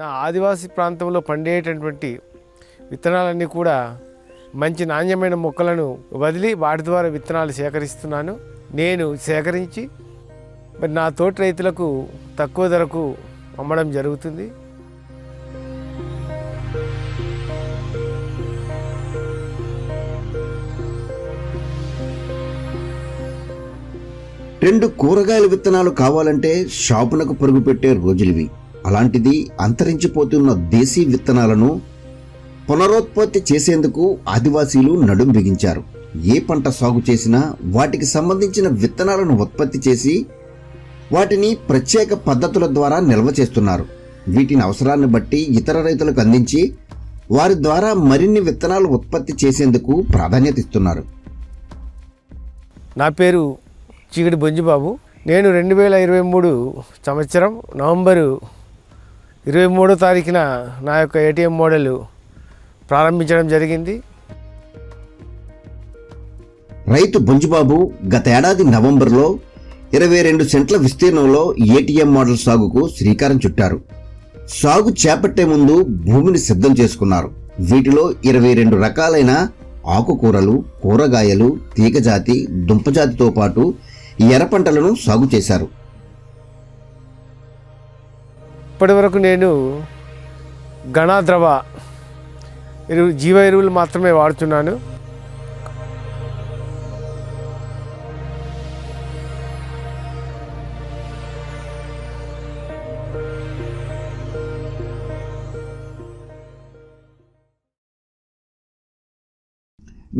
నా ఆదివాసీ ప్రాంతంలో పండేటటువంటి విత్తనాలన్నీ కూడా మంచి నాణ్యమైన మొక్కలను వదిలి వాటి ద్వారా విత్తనాలు సేకరిస్తున్నాను. నేను సేకరించి మరి నా తోటి రైతులకు తక్కువ ధరకు అమ్మడం జరుగుతుంది. రెండు కూరగాయల విత్తనాలు కావాలంటే షాపునకు పరుగు పెట్టే రోజులివి. అలాంటిది అంతరించిపోతున్న దేశీ విత్తనాలను పునరుత్పత్తి చేసేందుకు ఆదివాసీలు నడుం బిగించారు. ఏ పంట సాగు చేసినా వాటికి సంబంధించిన విత్తనాలను ఉత్పత్తి చేసి వాటిని ప్రత్యేక పద్ధతుల ద్వారా నిల్వ చేస్తున్నారు. వీటిని అవసరాన్ని బట్టి ఇతర రైతులకు అందించి వారి ద్వారా మరిన్ని విత్తనాలు ఉత్పత్తి చేసేందుకు ప్రాధాన్యత ఇస్తున్నారు. నా పేరు చీకటి బొంజిబాబు నేను రెండు వేల ఇరవై మూడు సంవత్సరం నవంబరు ఇరవై మూడో తారీఖున నా యొక్క ఏటీఎం మోడల్ ప్రారంభించడం జరిగింది. రైతు బుంజుబాబు గత ఏడాది నవంబర్లో ఇరవై రెండు సెంట్ల విస్తీర్ణంలో ఏటీఎం మోడల్ సాగుకు శ్రీకారం చుట్టారు. సాగు చేపట్టే ముందు భూమిని సిద్ధం చేసుకున్నారు. వీటిలో ఇరవై రెండు రకాలైన ఆకుకూరలు కూరగాయలు తీగజాతి దుంపజాతితో పాటు ఎర్ర పంటలను సాగు చేశారు. ఇప్పటి వరకు నేను గణాద్రవ ఎరువు జీవ ఎరువులు మాత్రమే వాడుతున్నాను.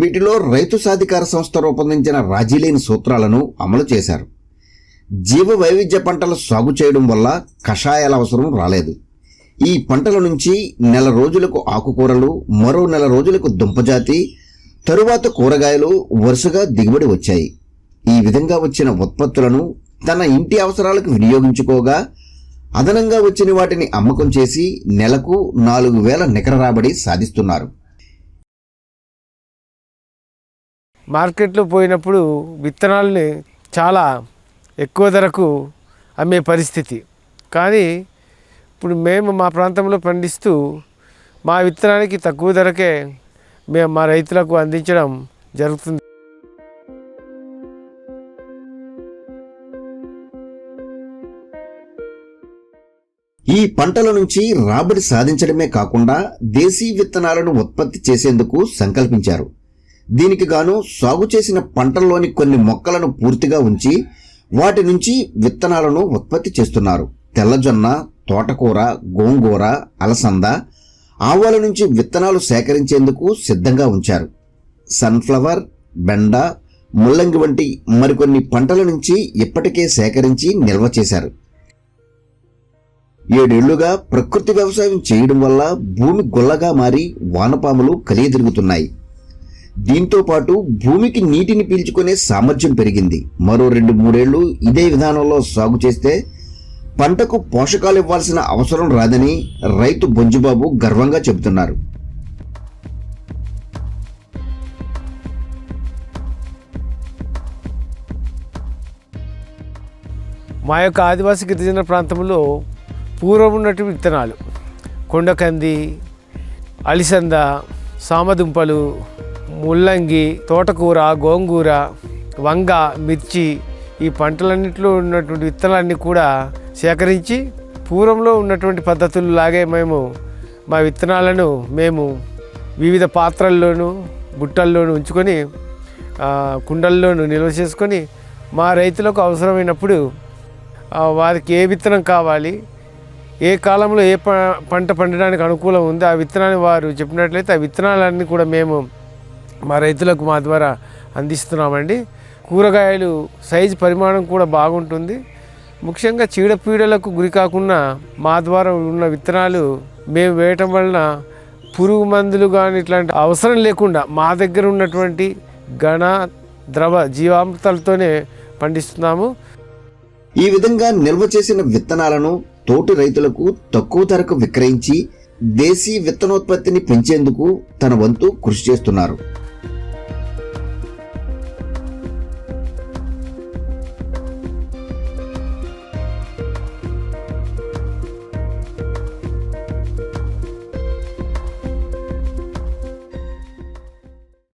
వీటిలో రైతు సాధికార సంస్థ రూపొందించిన రాజీలేని సూత్రాలను అమలు చేశారు. జీవ వైవిధ్య పంటలు సాగు చేయడం వల్ల కషాయాల అవసరం రాలేదు. ఈ పంటల నుంచి నెల రోజులకు ఆకుకూరలు మరో నెల రోజులకు దుంపజాతి తరువాత కూరగాయలు వరుసగా దిగుబడి వచ్చాయి. ఈ విధంగా వచ్చిన ఉత్పత్తులను తన ఇంటి అవసరాలకు వినియోగించుకోగా అదనంగా వచ్చిన వాటిని అమ్మకం చేసి నెలకు నాలుగు వేల నికర రాబడి సాధిస్తున్నారు. మార్కెట్లో పోయినప్పుడు విత్తనాలని చాలా ఎక్కువ ధరకు అమ్మే పరిస్థితి. కానీ ఇప్పుడు మేము మా ప్రాంతంలో పండిస్తూ మా విత్తనానికి తక్కువ ధరకే మేము మా రైతులకు అందించడం జరుగుతుంది. ఈ పంటల నుంచి రాబడి సాధించడమే కాకుండా దేశీ విత్తనాలను ఉత్పత్తి చేసేందుకు సంకల్పించారు. దీనికి గాను సాగు చేసిన పంటల్లోని కొన్ని మొక్కలను పూర్తిగా ఉంచి వాటి నుంచి విత్తనాలను ఉత్పత్తి చేస్తున్నారు. తెల్లజొన్న తోటకూర గోంగూర అలసంద ఆవాల నుంచి విత్తనాలు సేకరించేందుకు సిద్ధంగా ఉంచారు. సన్ఫ్లవర్ బెండ ముల్లంగి వంటి మరికొన్ని పంటల నుంచి ఇప్పటికే సేకరించి నిల్వ చేశారు. ఏడేళ్ళుగా ప్రకృతి వ్యవసాయం చేయడం వల్ల భూమి గుల్లగా మారి వానపాములు కలియదిరుగుతున్నాయి. దీంతో పాటు భూమికి నీటిని పీల్చుకునే సామర్థ్యం పెరిగింది. మరో రెండు మూడేళ్ళు ఇదే విధానంలో సాగు చేస్తే పంటకు పోషకాలు ఇవ్వాల్సిన అవసరం రాదని రైతు బొంజుబాబు గర్వంగా చెబుతున్నారు. మా యొక్క ఆదివాసీ గిరిజన ప్రాంతంలో పూర్వం ఉన్నట్టు విత్తనాలు కొండకంది అలిసంద సామదుంపలు ముల్లంగి తోటకూర గోంగూర వంగ మిర్చి ఈ పంటలన్నింటిలో ఉన్నటువంటి విత్తనాలన్నీ కూడా సేకరించి పూర్వంలో ఉన్నటువంటి పద్ధతుల్లాగే మేము మా విత్తనాలను మేము వివిధ పాత్రల్లోనూ బుట్టల్లోనూ ఉంచుకొని కుండల్లోనూ నిల్వ చేసుకొని మా రైతులకు అవసరమైనప్పుడు వారికి ఏ విత్తనం కావాలి ఏ కాలంలో ఏ ప పంట పండడానికి అనుకూలం ఉంది ఆ విత్తనాన్ని వారు చెప్పినట్లయితే ఆ విత్తనాలన్నీ కూడా మేము మా రైతులకు మా ద్వారా అందిస్తున్నామండి. కూరగాయలు సైజు పరిమాణం కూడా బాగుంటుంది. ముఖ్యంగా చీడపీడలకు గురి కాకుండా మా ద్వారా ఉన్న విత్తనాలు మేము వేయటం వలన పురుగు మందులు కానీ ఇట్లాంటి అవసరం లేకుండా మా దగ్గర ఉన్నటువంటి ఘన ద్రవ జీవామృతాలతోనే పండిస్తున్నాము. ఈ విధంగా నిల్వ చేసిన విత్తనాలను తోటి రైతులకు తక్కువ ధరకు విక్రయించి దేశీ విత్తనోత్పత్తిని పెంచేందుకు తన వంతు కృషి చేస్తున్నారు.